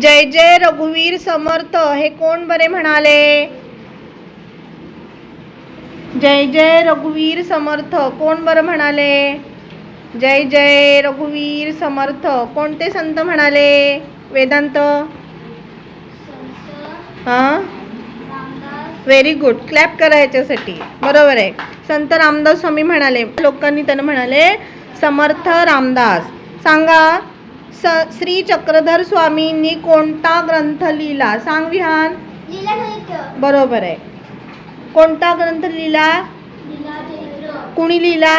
जय जय रघुवीर समर्थ हे कोण बरे म्हणाले? जय जय रघुवीर समर्थ कोण बरं म्हणाले? जय जय रघुवीर समर्थ कोणते संत म्हणाले? वेदांत? हां? व्हेरी गुड क्लॅप करा याच्यासाठी. बरोबर आहे. संत रामदास स्वामी म्हणाले. लोकांनी त्यांना म्हणाले समर्थ रामदास. सांगा स श्री चक्रधर स्वामींनी कोणता ग्रंथ लिहिला? सांग विहान. बरोबर आहे. कोणता ग्रंथ लिहिला? कुणी लिहिला?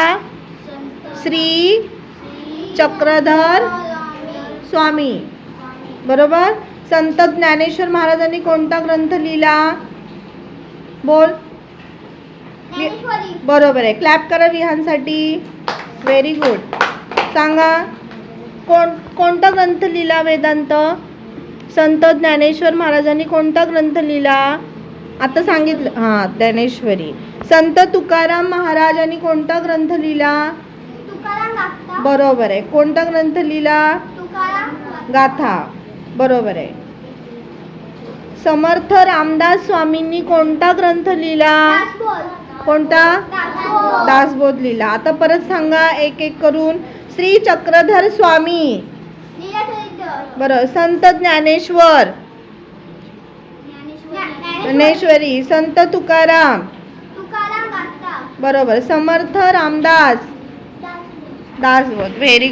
श्री चक्रधर स्वामी. बरोबर? संत ज्ञानेश्वर महाराजांनी कोणता ग्रंथ लिहिला? बोल. बरोबर आहे. क्लॅप करा विहानसाठी. व्हेरी गुड सांगा. कोण कोणता ग्रंथ लिहिला वेदांत? संत ज्ञानेश्वर महाराजांनी कोणता ग्रंथ लिहिला? आता सांगितलं हां ज्ञानेश्वरी. संत तुकाराम महाराजांनी कोणता ग्रंथ लिहिला? बरोबर आहे. कोणता ग्रंथ लिहिला? गाथा. बरोबर आहे. समर्थ रामदास स्वामींनी कोणता ग्रंथ लिहिला? कोणता? दासबोध. लिहिला. आता परत सांगा एक एक करून. श्री चक्रधर स्वामी. बरं संत ज्ञानेश्वर. ज्ञानेश्वरी संत तुकाराम. बरोबर समर्थ रामदास. दासबोध. व्हेरी